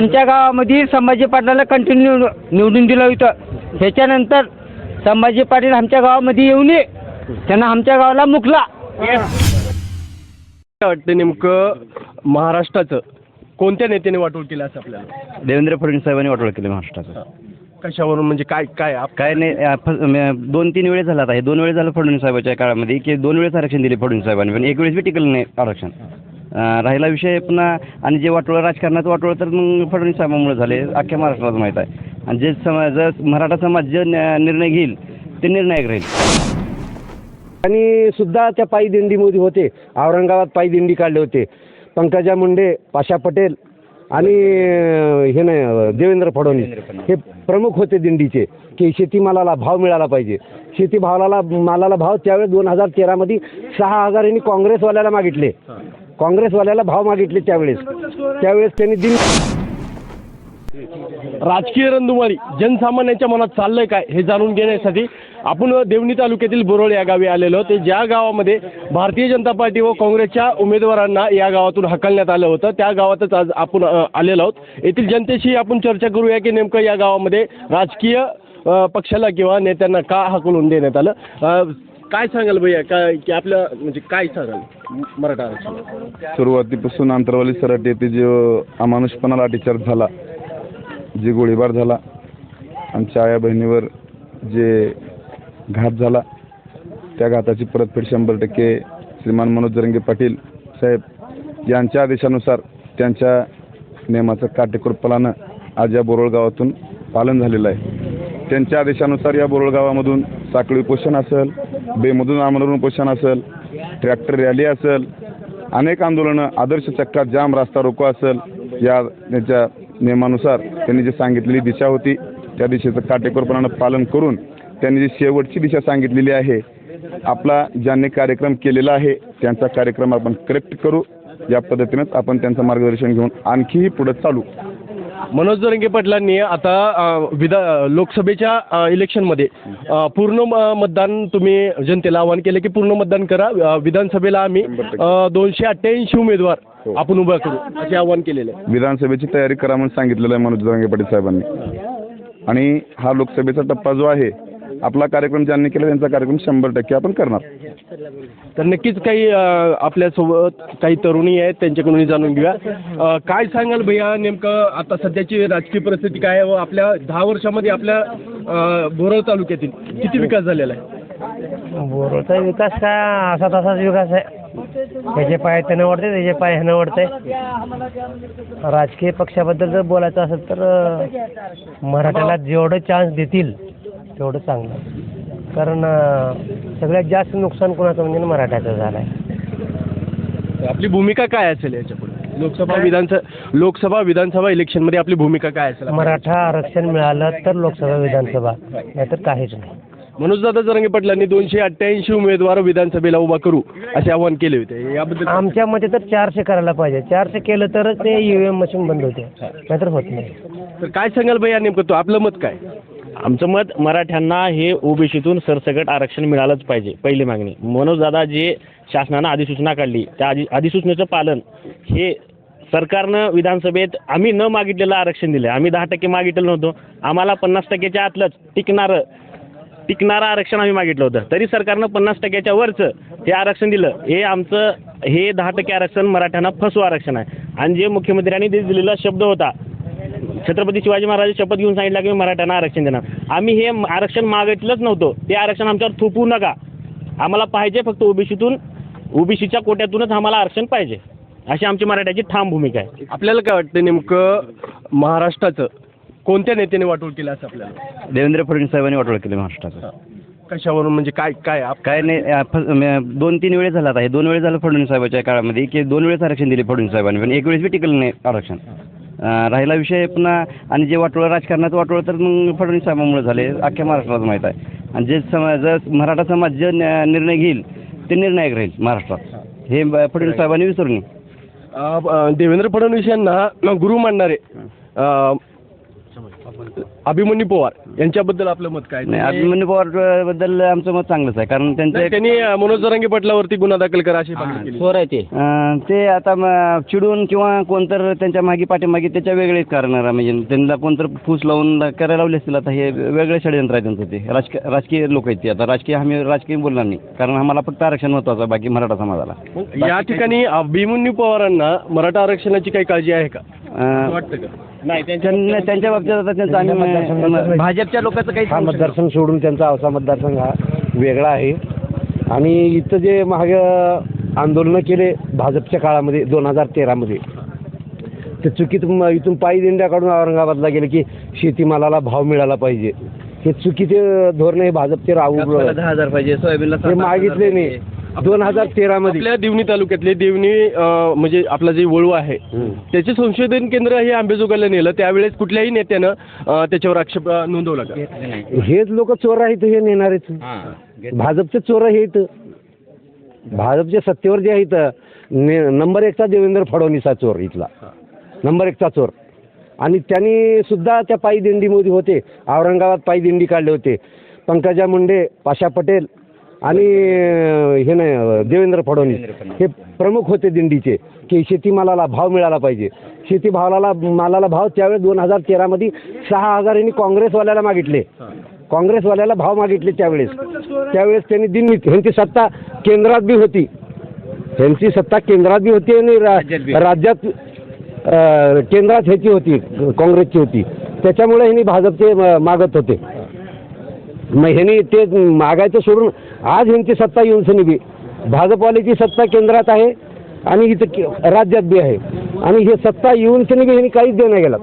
आमच्या गावामध्ये संभाजी पाटलाला कंटिन्यू निवडून दिलं होतं. ह्याच्यानंतर संभाजी पाटील आमच्या गावामध्ये येऊ नये त्यांना आमच्या गावाला मुकला. काय वाटतं नेमकं महाराष्ट्राचं? कोणत्या नेत्याने वाटोळ केलं असं आपल्याला? देवेंद्र फडणवीस साहेबांनी वाटोळ केलं महाराष्ट्राचं. कशावरून? म्हणजे काय काय आप- काय नाही अ, फ- म- दोन तीन वेळेस झाला आता. हे दोन वेळेस झालं फडणवीस साहेबाच्या काळामध्ये. की दोन वेळेस आरक्षण दिले फडणवीस साहेबांनी पण एक वेळेस बी टिकलं नाही आरक्षण. राहिला विषय पुन्हा आणि जे वाटोळ राजकारणात वाटोळ तर मग फडणवीस साहेबांमुळे झाले अख्ख्या महाराष्ट्राला माहीत आहे. आणि जे समाज मराठा समाज जे निर्णय घेईल ते निर्णायक राहील. आणि सुद्धा त्या पायी दिंडीमध्ये होते. औरंगाबाद पायी दिंडी काढले होते. पंकजा मुंडे पाशा पटेल आणि हे नाही देवेंद्र फडणवीस. हे प्रमुख होते दिंडीचे की शेतीमालाला भाव मिळाला पाहिजे. शेतीभावाला मालाला भाव त्यावेळेस दोन हजार तेरामध्ये सहा हजार यांनी काँग्रेसवाल्याला मागितले. काँग्रेसवाल्याला भाव मागितले त्यावेळेस. त्यावेळेस त्यांनी दिन राजकीय रणधुमारी जनसामान्यांच्या मनात चाललंय काय हे जाणून घेण्यासाठी आपण देवणी तालुक्यातील बोरोळ या गावी आलेलो ते ज्या गावामध्ये भारतीय जनता पार्टी व काँग्रेसच्या उमेदवारांना या गावातून हकलण्यात आलं होतं त्या गावातच आज आपण आलेलो आहोत. येथील जनतेशी आपण चर्चा करूया की नेमकं या गावामध्ये राजकीय पक्षाला किंवा नेत्यांना का हकलून देण्यात आलं? काय सांगाल भैया? काय की आपलं म्हणजे काय सांगाल? मराठा आरक्षण. सुरुवातीपासून अंतरवाली सराट येथे जो अमानुषपणा लाठीचार्ज झाला जे गोळीबार झाला आमच्या आया बहिणीवर जे घात झाला त्या घाताची परतफेड शंभर टक्के श्रीमान मनोज जरंगे पाटील साहेब यांच्या आदेशानुसार त्यांच्या नियमाचं काटेकोरपणानं आज या बोरळगावातून पालन झालेलं आहे. त्यांच्या आदेशानुसार या बोरळगावामधून साखळी उपोषण असेल बेमधून आमरण उपोषण असेल ट्रॅक्टर रॅली असेल अनेक आंदोलनं आदर्श चक्का जाम रास्ता रोको असेल या त्यांच्या नियमानुसार त्यांनी जी सांगितलेली दिशा होती त्या दिशेचं काटेकोरपणानं पालन करून त्यांनी जी शेवटची दिशा सांगितलेली आहे आपला ज्यांनी कार्यक्रम केलेला आहे त्यांचा कार्यक्रम आपण करेक्ट करू या पद्धतीनेच आपण त्यांचं मार्गदर्शन घेऊन आणखीही पुढे चालू. मनोज जरंगे पाटलांनी आता अ, विधा लोकसभेच्या अ, इलेक्शनमध्ये अ, पूर्ण म- मतदान तुम्ही जनतेला आवाहन केलं की पूर्ण मतदान करा. अ, विधानसभेला आम्ही अ, दोनशे अठ्ठ्याऐंशी उमेदवार आपण उभा करू असे आवाहन केलेलं आहे. विधानसभेची तयारी करा म्हणून सांगितलेलं आहे मनोज जरांगे पाटील साहेबांनी. आणि हा लोकसभेचा टप्पा जो आहे आपला कार्यक्रम ज्यांनी केला त्यांचा कार्यक्रम शंभर टक्के आपण करणार. तर नक्कीच काही अ, आपल्यासोबत काही तरुणी आहेत त्यांच्याकडून जाणून घेऊया. अ, काय सांगाल भैया नेमकं आता सध्याची राजकीय परिस्थिती काय आहे व आपल्या दहा वर्षामध्ये आपल्या अ, बोरळ तालुक्यातील किती विकास झालेला आहे? बोरचा विकास काय असा तसाच विकास आहे. त्याचे पाय त्यानं वाढते त्याचे पाय ह्यानं वाढते राजकीय पक्षाबद्दल जर बोलायचं असेल तर अं, मराठ्याला जेवढं चान्स देतील तेवढं चांगलं. कारण अं, सगळ्यात जास्त नुकसान कोणाचं म्हणजे मराठ्याचं झालं आहे आपली भूमिका काय असेल याच्यापुढे? लोकसभा विधानसभा लोकसभा विधानसभा इलेक्शनमध्ये आपली भूमिका काय असेल मराठा आरक्षण मिळालं तर लोकसभा विधानसभा नाहीतर काहीच नाही. मनोजदादा जरंगे पाटलांनी दोनशे अठ्ठ्याऐंशी उमेदवार विधानसभेला उभा करू असे आवाहन केले होते. याबद्दल आमच्या मते तर चारशे करायला पाहिजे. चारशे केलं तरच ते ई व्ही एम मशीन बंद होते. नाहीतर होत नाही. तर काय सांगाल भैया नेमकं तो? आपलं मत काय? आमचं मत मराठ्यांना हे ओबीसीतून सरसकट आरक्षण मिळालंच पाहिजे पहिली मागणी. मनोजदादा जे शासनानं अधिसूचना काढली त्या अधि अधिसूचनेचं पालन हे सरकारनं विधानसभेत आम्ही न मागितलेलं आरक्षण दिलं आम्ही दहा टक्के मागितलं नव्हतो. आम्हाला पन्नास टक्क्याच्या आतलंच टिकणारं टिकणारं आरक्षण आम्ही मागितलं होतं. तरी सरकारनं पन्नास टक्क्याच्या वरचं हे आरक्षण दिलं. हे आमचं हे दहा टक्के आरक्षण मराठ्यांना फसवं आरक्षण आहे. आणि जे मुख्यमंत्र्यांनी दिलेला शब्द होता छत्रपती शिवाजी महाराज शपथ घेऊन सांगितलं की मी मराठ्यांना आरक्षण देणार. आम्ही हे आरक्षण मागितलंच नव्हतं. ते आरक्षण आमच्यावर थोपवू नका. आम्हाला पाहिजे फक्त ओबीसीतून ओबीसीच्या कोट्यातूनच आम्हाला आरक्षण पाहिजे. अशी आमची मराठ्याची ठाम भूमिका आहे. आपल्याला काय वाटतं नेमकं महाराष्ट्राचं कोणत्या नेत्याने वाटोळ केलं असं आपल्याला? देवेंद्र फडणवीस साहेबांनी वाटोळ केलं महाराष्ट्राचं. कशावरून? म्हणजे काय काय? आप- काय नाही अ, फ- म- दोन तीन वेळेस झाला आता. हे दोन वेळेस झालं फडणवीस साहेबाच्या काळामध्ये. की दोन वेळेस आरक्षण दिले फडणवीस साहेबांनी. पण एक वेळेस बी टिकलं नाही आरक्षण. राहिला विषय पुन्हा आणि जे वाटोळं राजकारणात वाटोळं तर मग फडणवीस साहेबांमुळे झाले. अख्ख्या महाराष्ट्रात माहीत आहे. आणि जे समाज जर मराठा समाज जे निर्णय घेईल ते निर्णायक राहील महाराष्ट्रात. हे फडणवीस साहेबांनी विसरून नये देवेंद्र फडणवीस यांना गुरु मानणारे अभिमन्यू पवार यांच्याबद्दल आपलं मत काय? नाही अभिमन्यू पवारबद्दल आमचं मत चांगलंच आहे कारण त्यांचं नाही, एक- त्यांनी अं, मनोज जरांगे पाटलावरती गुन्हा दाखल करा अशी मागणी केली. चोर आहे ते. अं, ते आता म- चिडून किंवा कोणतर त्यांच्या मागे पाठीमागे त्याच्या वेगळेच करणार म्हणजे त्यांना कोणतर फूस लावून करायला लावले असतील आता हे वेगळे षडयंत्र आहे त्यांचं ते. राजकीय राजकीय लोक आहेत ते आता राजकीय आम्ही राजकीय बोलणार नाही कारण आम्हाला फक्त आरक्षण महत्वाचं आहे बाकी मराठा समाजाला. मग या ठिकाणी अभिमन्यू पवारांना मराठा आरक्षणाची काही काळजी आहे का? अं, वाटतं का? त्यांना त्यांच्या बाबतीत आता त्यांचं आम्ही भाजपच्या लोकांचं काही हा मतदारसंघ सोडून त्यांचा औसा मतदारसंघ हा वेगळा आहे. आणि इथं जे महाग आंदोलनं केले भाजपच्या काळामध्ये दोन हजार तेरामध्ये ते चुकीत म- इथून पायी दिंड्या काढून औरंगाबादला गेले की शेतीमालाला भाव मिळाला पाहिजे. हे चुकीचे धोरण हे भाजपचे राहू दहा हजार पाहिजे सोयाबीनला हे मागितले नाही. दोन हजार तेरामध्ये आपल्या देवणी तालुक्यातले देवणी अं, म्हणजे आपला जे वळू आहे त्याचे संशोधन केंद्र हे आंबेजोगाईला नेलं. त्यावेळेस कुठल्याही नेत्यानं अं, त्याच्यावर आक्षेप अं, नोंदवला का? हेच लोक चोर आहेत हे नेणारेच. भाजपचे चोर हे इथं भाजपच्या सत्तेवर जे आहेत ने नंबर एकचा देवेंद्र फडणवीस हा चोर इथला. नंबर एकचा चोर. आणि त्यांनी सुद्धा त्या पायी दिंडीमध्ये होते. औरंगाबाद पायी दिंडी काढले होते. पंकजा मुंडे पाशा पटेल आणि हे नाही देवेंद्र फडणवीस हे प्रमुख होते दिंडीचे की शेतीमालाला भाव मिळाला पाहिजे. शेती भावाला मालाला भाव त्यावेळेस दोन हजार तेरामध्ये सहा हजार यांनी काँग्रेसवाल्याला मागितले. काँग्रेसवाल्याला भाव मागितले त्यावेळेस. त्यावेळेस त्यांनी दिल्लीत ह्यांची सत्ता केंद्रात बी होती. ह्यांची सत्ता केंद्रात बी होती आणि राज्यात केंद्रात ह्याची होती काँग्रेसची होती. त्याच्यामुळे ह्यांनी भाजपचे मागत होते. मग ह्यांनी ते मागायचं सोडून आज ह्यांची सत्ता येऊन सनी बी भाजपवाल्याची सत्ता केंद्रात आहे आणि इथं राज्यात बी आहे. आणि हे सत्ता येऊन सनी बी ह्यांनी काहीच देणं गेलं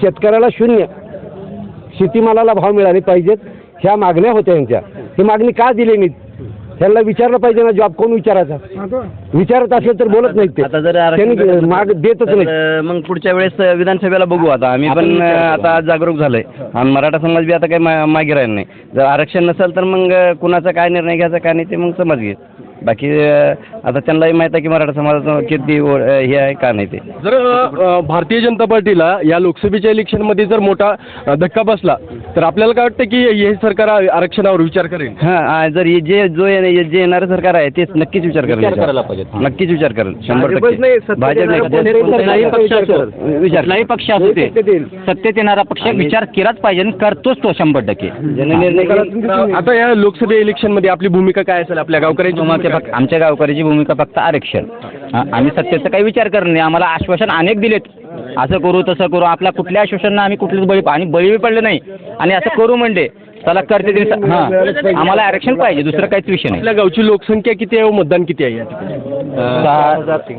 शेतकऱ्याला शून्य. शेतीमालाला भाव मिळाले पाहिजेत. ह्या मागण्या होत्या यांच्या ही मागणी का दिली नाही ह्यांना विचारलं पाहिजे ना जॉब कोण विचारायचा? विचारत असलं तर बोलत नाहीत ते. आता जर आरक्षण त्यांनी माग देतच तर, नाही अं, मग पुढच्या वेळेस अं, विधानसभेला बघू आता. आम्ही पण अं, आता जागरूक झालोय. आणि मराठा समाज बी आता काही मा- मागे राहिला नाही. जर आरक्षण नसेल तर मग अं, कुणाचा काय निर्णय घ्यायचा काय नाही ते मग समाज घेईल बाकी आता त्यांनाही माहीत आहे की मराठा समाजाचं किती हे आहे का नाही ते जर अ, भारतीय जनता पार्टीला या लोकसभेच्या इलेक्शनमध्ये जर मोठा अ, धक्का बसला तर आपल्याला काय वाटतं की हे सरकार आ- आरक्षणावर विचार करेल हा जर हे जे जो ये- जे येणारं सरकार आहे तेच नक्कीच विचार करेल याच्यावर. नक्कीच विचार करेल शंभर भाजपच टक्के नाही, सत्तेत भाजप येणारा नाही. कुठलाही पक्ष असो. विचार कुठलाही पक्ष असू दे सत्तेत येईल. सत्तेत येणारा पक्ष विचार केलाच पाहिजे आणि करतोच तो शंभर टक्के जननिर्णय. आता या लोकसभा इलेक्शनमध्ये आपली भूमिका काय असेल आपल्या गावकऱ्यांची भूमिका फक्त- आमच्या गावकऱ्याची भूमिका फक्त आरक्षण. हा, आम्ही सत्तेचं काही विचार करत नाही. आम्हाला आश्वासन अनेक दिलेत. असं करू तसं करू. आपल्या कुठल्या आश्वासनांना आम्ही कुठलेच बळी आणि बळी बी पडले नाही. आणि असं करू म्हणजे चला करते तरी हा आम्हाला आरक्षण पाहिजे. दुसरं काहीच विषय नाही. आपल्या गावची लोकसंख्या किती आहे व मतदान किती आहे या ठिकाणी?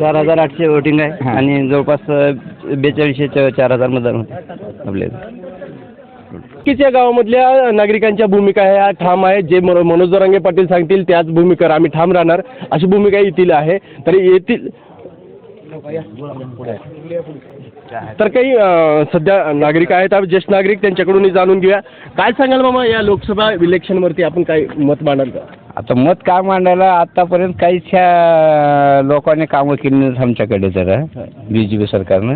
चार हजार आठशे वोटिंग आहे आणि जवळपास बेचाळीसशे च- चार हजार मतदान होते. आपले बाकीच्या गावामधल्या नागरिकांच्या भूमिका ह्या ठाम आहेत? जे मनो- मनोज जरांगे पाटील सांगतील त्याच भूमिकेवर आम्ही ठाम राहणार. अशी भूमिका येथील आहे. तर येथील तर काही सध्या नागरिक आहेत. ज्येष्ठ नागरिक त्यांच्याकडूनही जाणून घेऊया. काय सांगाल मामा या लोकसभा इलेक्शनवरती आपण काय मत मांडाल का? आता मत काय मांडायला आतापर्यंत काहीच ह्या लोकांनी कामं केली नाहीत आमच्याकडे तर बी जे पी सरकारनं.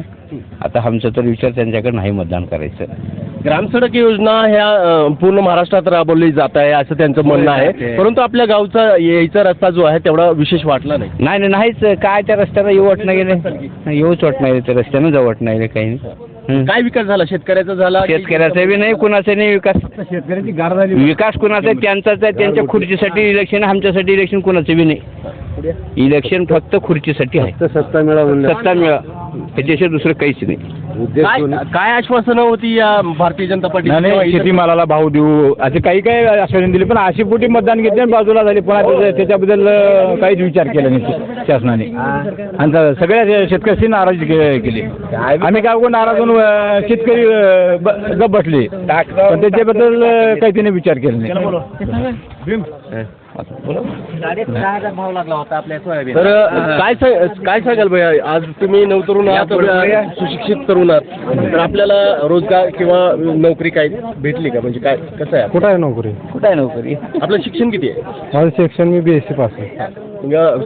आता आमचा तर विचार त्यांच्याकडे नाही मतदान करायचं. ग्रामसडक योजना ह्या अं, पूर्ण महाराष्ट्रात राबवली जात आहे असं त्यांचं म्हणणं आहे. परंतु आपल्या गावचा यायचा रस्ता जो आहे तेवढा विशेष वाटला नाही. नाही नाही नाहीच. काय त्या रस्त्याला येऊ वाट नाही गेले येऊच वाट नाही त्या रस्त्यानं जाऊ वाट नाही रे काही नाही. काय विकास झाला? शेतकऱ्याचा झाला की- शेतकऱ्याचा बी नाही कुणाचा नाही विकास. शेतकऱ्याची गार झाली. विकास कुणाचा आहे त्यांचाच आहे त्यांच्या खुर्चीसाठी इलेक्शन आमच्यासाठी इलेक्शन कुणाचं बी नाही. इलेक्शन फक्त खुर्चीसाठी आहे. तर सत्ता मिळावं सत्ता मिळा. त्याच्याशिवाय दुसरं काहीच नाही. उद्देश काय दोन्ही. काय आश्वासनं होती या भारतीय जनता पार्टी नाही शेतीमालाला भाव देऊ. असे काही काही आश्वासन दिले पण अशी पोटी मतदान घेतले आणि बाजूला झाले. पण आता त्याच्याबद्दल अं, काहीच विचार केला नाही शासनाने. आणि स- सगळ्या शेतकऱ्यांची नाराजी के- केली. आम्ही काय कोण नाराज होऊन अं, शेतकरी अं, ब- बसले. पण त्याच्याबद्दल अं, काही त्याने विचार केला नाही. तर काय सांग- काय सांगाल भैया? आज तुम्ही नवतरुण आहात सुशिक्षित तरुण आहात. तर आपल्याला रोजगार किंवा नोकरी काय भेटली का? म्हणजे काय कसं आहे? कुठं आहे नोकरी? कुठं आहे नोकरी? आपलं शिक्षण किती आहे? माझं शिक्षण मी बी एस सी पास आहे.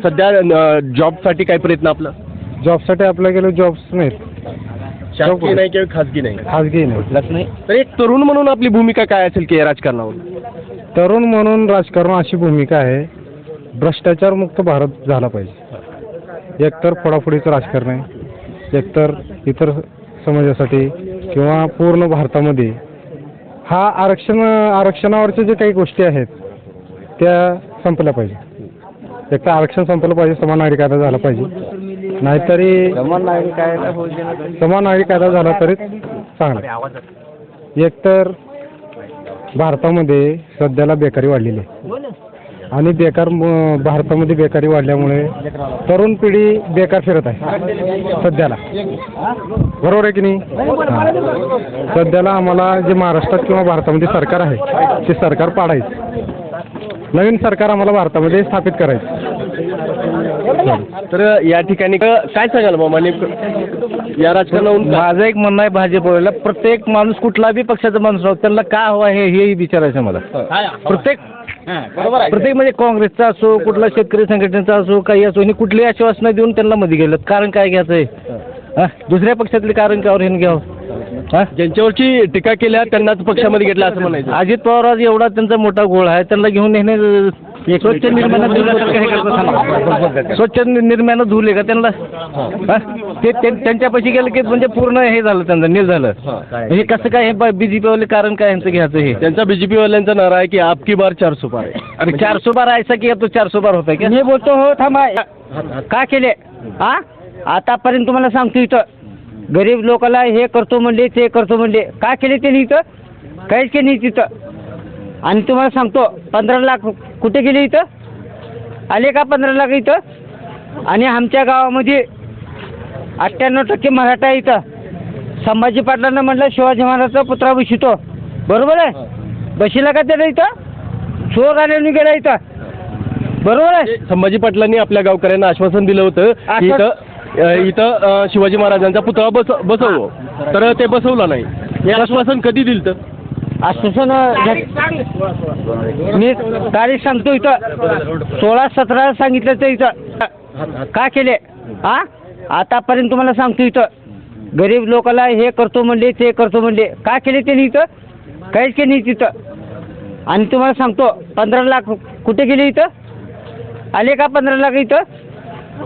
सध्या जॉबसाठी काय प्रयत्न आपला? जॉबसाठी अप्लाय केलं जॉब्स नाहीत. शासकीय नाही किंवा खाजगी नाही? खाजगी नाही. तर एक तरुण म्हणून आपली भूमिका काय असेल की राजकारणावर? तरुण म्हणून राजकारण अशी भूमिका आहे. भ्रष्टाचार मुक्त भारत झाला पाहिजे. एकतर फोडाफोडीचं राजकारण आहे. एकतर इतर समाजासाठी किंवा पूर्ण भारतामध्ये. हा आरक्षण आरक्षणावरच्या जे काही गोष्टी आहेत त्या संपल्या पाहिजे. एक तर आरक्षण संपलं पाहिजे समान नागरिक कायदा झाला पाहिजे. नाहीतरी समान नागरिक कायदा समान नागरिक कायदा झाला तरी चांगला. एकतर भारतामध्ये सध्याला बेकारी वाढलेली आहे. आणि बेकार भारतामध्ये बेकारी वाढल्यामुळे तरुण पिढी बेकार फिरत आहे. सध्याला. बरोबर आहे की नाही? हां. सध्याला आम्हाला जे महाराष्ट्रात किंवा भारतामध्ये सरकार आहे ते सरकार पाडायचं. नवीन सरकार आम्हाला भारतामध्ये स्थापित करायचं. तर या ठिकाणी क- काय सांगाल नेमकं? या राजकारणावरून काय? माझं एक म्हणणं आहे भाजपला प्रत्येक माणूस कुठला बी पक्षाचा माणूस राहतो त्यांना का हवा आहे हेही विचारायचं मला. प्रत्येक प्रत्येक म्हणजे काँग्रेसचा असो कुठला शेतकरी संघटनेचा असो काही असो हे कुठलीही आश्वासनं देऊन त्यांना मध्ये गेलं कारण काय घ्यायचं आहे हा? दुसऱ्या पक्षातले कारण कावर हे घ्यावं? हा? ज्यांच्यावरची टीका केल्या त्यांनाच पक्षामध्ये घेतलं असं म्हणायचं. अजित पवार आज एवढा त्यांचा मोठा गोळ आहे त्यांना घेऊन नेणे स्वच्छ निर्माण स्वच्छ निर्माण धुले का त्यांना? ते त्यांच्यापाशी गेलं की म्हणजे पूर्ण हे झालं त्यांचं नील झालं. हे. कसं काय हे बीजेपी वाले कारण काय यांचं घ्यायचं हे? त्यांचा बीजेपी वाल्यांचा नारा आहे की आपकी बार चार सुपार अरे चारशे बार ऐसा की तो चारशे बार होता मी बोलतो हो थांबा. का केले? हा? आतापर्यंत तुम्हाला सांगतो इथं. गरीब लोकाला हे करतो म्हणले ते करतो म्हणले. का केले त्यांनी इथं? काहीच केलं तिथं. आणि तुम्हाला सांगतो पंधरा लाख कुठे गेले इथं? आले का पंधरा लाख इथं? आणि आमच्या गावामध्ये अठ्ठ्याण्णव टक्के मराठा इथं. संभाजी पाटलांना म्हटलं शिवाजी महाराजचा पुत्रा बशितो बरोबर आहे? बशीला का त्याला इथं? चोर आल्याने गेला इथं. बरोबर आहे? संभाजी पाटलांनी आपल्या गावकऱ्यांना आश्वासन दिलं होतं की इथं अ, इथं अ, शिवाजी महाराजांचा पुतळा बस बसवलं तर ते बसवलं नाही. हे आश्वासन कधी दिलं तर आश्वासन मी तारीख सांगतो इथं. सोळा सतरा सांगितलं तर इथं. का केले? हा आतापर्यंत तुम्हाला सांगतो इथं. गरीब लोकाला हे करतो म्हणले ते करतो म्हणले. का केले त्यांनी इथं? काहीच केलं नाही तिथं. आणि तुम्हाला सांगतो पंधरा लाख कुठे गेले इथं? आले का पंधरा लाख इथं?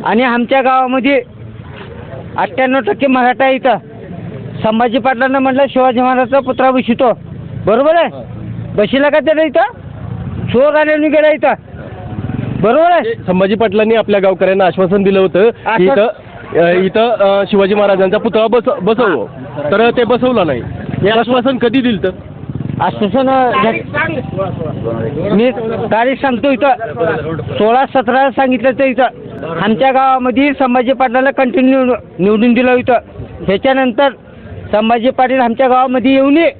आणि आमच्या गावामध्ये अठ्ठ्याण्णव टक्के मराठा इथं. संभाजी पाटलांना म्हटलं शिवाजी महाराजचा पुत्रा बशितो बरोबर आहे? बशीला का त्याला इथं? चोर आल्याने गेला इथं. बरोबर आहे? संभाजी पाटलांनी आपल्या गावकऱ्यांना आश्वासन दिलं होतं की इथं अ, इथं अ, शिवाजी महाराजांचा पुतळा बस बसवलं. तर ते बसवलं नाही. हे आश्वासन कधी दिलं तर आश्वासन मी तारीख सांगतो इथं. सोळा सतरा सांगितलं तर इथं. आमच्या गावामध्ये संभाजी पाटलाला कंटिन्यू निवडून दिलं इथं ह्याच्यानंतर संभाजी पाटील आमच्या गावामध्ये येऊन ये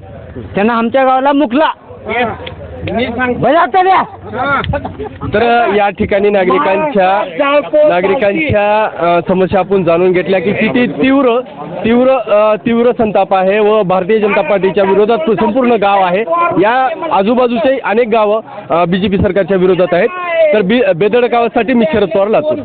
त्यांना आमच्या गावाला मुकला. तर या ठिकाणी नागरिकांच्या नागरिकांच्या समस्या आपण जाणून घेतल्या की किती तीव्र तीव्र तीव्र संताप आहे व भारतीय जनता पार्टीच्या विरोधात संपूर्ण गाव आहे. या आजूबाजूचे अनेक गावं बी जे पी सरकारच्या विरोधात आहेत. तर बी बेदडकावासाठी मी शरद पवार लातूर